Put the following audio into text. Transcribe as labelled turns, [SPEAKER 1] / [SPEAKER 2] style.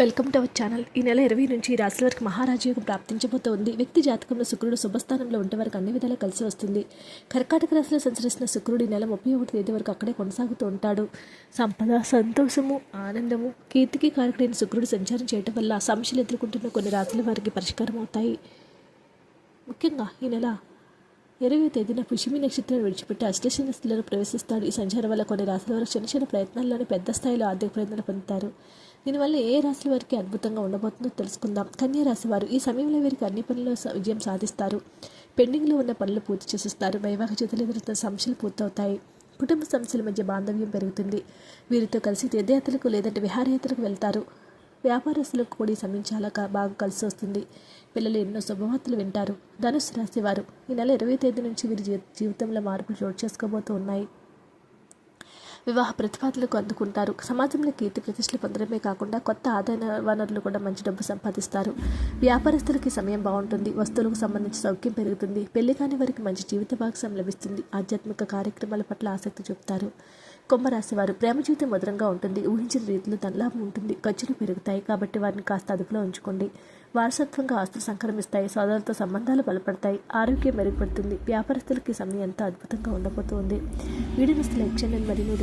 [SPEAKER 1] Welcome to our channel. ఈ నెల ఇరవై నుంచి ఈ వారికి మహారాజయోగం ప్రాప్తించబోతోంది. వ్యక్తి జాతకంలో శుక్రుడు శుభస్థానంలో ఉంటే వారికి అన్ని విధాలా కలిసి వస్తుంది. కర్కాటక రాశిలో సంచరిస్తున్న శుక్రుడు ఈ నెల ముప్పై ఒకటి తేదీ వరకు అక్కడే కొనసాగుతూ ఉంటాడు. సంపద సంతోషము ఆనందము కీర్తికి కారకుడైన శుక్రుడు సంచారం చేయటం వల్ల సమస్యలు ఎదుర్కొంటున్న కొన్ని రాశుల వారికి పరిష్కారం అవుతాయి ముఖ్యంగా ఈ నెల ఇరవై తేదీన పుష్యమి నక్షత్రాన్ని విడిచిపెట్టి అష్టశని స్థితిలో ప్రవేశిస్తాడు. ఈ సంచారం వల్ల కొన్ని రాశుల వారు చిన్న చిన్న ప్రయత్నాల్లోనే పెద్ద స్థాయిలో ఆర్థిక ప్రయత్నాలు పొందుతారు. దీనివల్ల ఏ రాశుల వారికి అద్భుతంగా ఉండబోతుందో తెలుసుకుందాం. కన్యా రాశి వారు ఈ సమయంలో వీరికి అన్ని పనుల్లో విజయం సాధిస్తారు. పెండింగ్లో ఉన్న పనులు పూర్తి చేసిస్తారు. వైవాహిక చేతులు ఎదురుతున్న సమస్యలు పూర్తవుతాయి. కుటుంబ సమస్యల మధ్య బాంధవ్యం పెరుగుతుంది. వీరితో కలిసి తీర్థయాత్రలకు లేదంటే విహారయాత్రకు వెళ్తారు. వ్యాపారస్తులకు కూడా ఈ సమయం చాలా బాగా కలిసి వస్తుంది. పిల్లలు ఎన్నో శుభవార్తలు వింటారు. ధనుసు రాశివారు ఈ నెల ఇరవై తేదీ నుంచి వీరి జీవితంలో మార్పులు చోటు చేసుకోబోతూ ఉన్నాయి. వివాహ ప్రతిపాదనలకు అందుకుంటారు. సమాజంలో కీర్తి ప్రతిష్టలు పొందడమే కాకుండా కొత్త ఆదాయ వనరులు కూడా మంచి డబ్బు సంపాదిస్తారు. వ్యాపారస్తులకి సమయం బాగుంటుంది. వస్తువులకు సంబంధించి సౌఖ్యం పెరుగుతుంది. పెళ్ళి కాని వారికి మంచి జీవిత భాగస్వామ్యం లభిస్తుంది. ఆధ్యాత్మిక కార్యక్రమాల పట్ల ఆసక్తి చూపుతారు. కుంభరాశి వారు ప్రేమ జీవితం మధురంగా ఉంటుంది. ఊహించిన రీతిలో ధనలాభం ఉంటుంది. ఖర్చులు పెరుగుతాయి. కాబట్టి వారిని కాస్త అదుపులో ఉంచుకోండి. వారసత్వంగా ఆస్తులు సంక్రమిస్తాయి. సోదరులతో సంబంధాలు బలపడతాయి. ఆరోగ్యం మెరుగుపడుతుంది. వ్యాపారస్తులకి సమయం ఎంతో అద్భుతంగా ఉండబోతోంది. వీడియో నస్తే లైక్ చేయండి. మరియు